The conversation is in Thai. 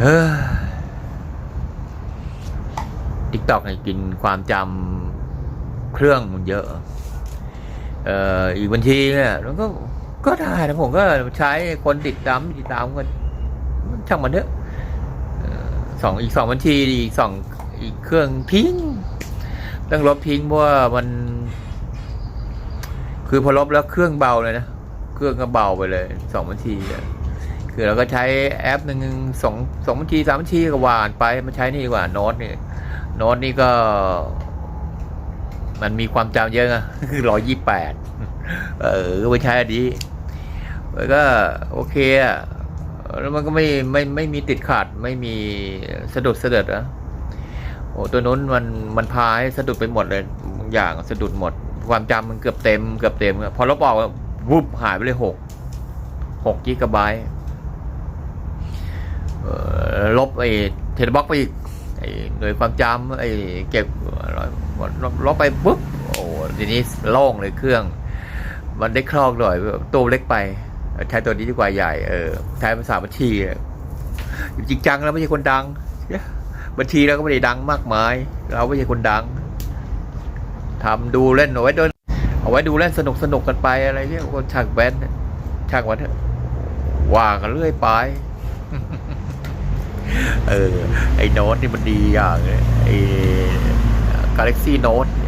เฮ้ยทิกตอกกินความจำเครื่องมันเยอะ เอ่ออีกบัญชีเนี่ยมันก็ก็ได้นะผมก็ใช้คนติดตามติดตามกันช่างมันเถอะสองอีกสองบัญชีอีกสองอีกเครื่องทิ้งต้องลบทิ้งเพราะว่ามัน คือพอลบแล้วเครื่องเบาเลยนะ เครื่องก็เบาไปเลยสองบัญชี คือเราก็ใช้แอปหนึ่งสองสองบัญชีสามบัญชีก็หวานไปมาใช้นี่ดีกว่าโน้ตนี่โน้ตนี่ก็ มันมีความจำเยอะไงคือร้อยยี่แปดเออก็ไปใช้อันนี้มันก็โอเคอะแล้วมันก็ไม่ไม่ไม่มีติดขัดไม่มีสะดุดสะด็ดอะโอ้ตัวนู้นมันมันพาให้สะดุดไปหมดเลยบางอย่างสะดุดหมด ความจำมันเกือบเต็มเกือบเต็มอะพอลบออกอะวุบหายไปเลยหกหกกิกะไบต์เอ่อลบไอ้ เทเลบ็อกไปอีกไอ้หน่วยความจำไอ้เก็บลบลบไปปุ๊บโอ้ทีนี้โล่งเลยเครื่อง มันได้คลองหน่อยตัวเล็กไปใช้ตัวนี้ดีกว่าใหญ่เออใช้ภาษาบัญชีจริงจังแล้วไม่ใช่คนดังบัญชีเราก็ไม่ได้ดังมากมาย เราไม่ใช่คนดังทำดูเล่นเอาไว้ด้วยเอาไว้ดูเล่นสนุกสนุกกันไปอะไรเงี้ยคนช่างแบนเนี่ยช่างวันเถอะว่ากันเรื่อยไป เออ ไอ้โน้ตนี่มันดีอย่างไอ้ Galaxy Note เนี่ย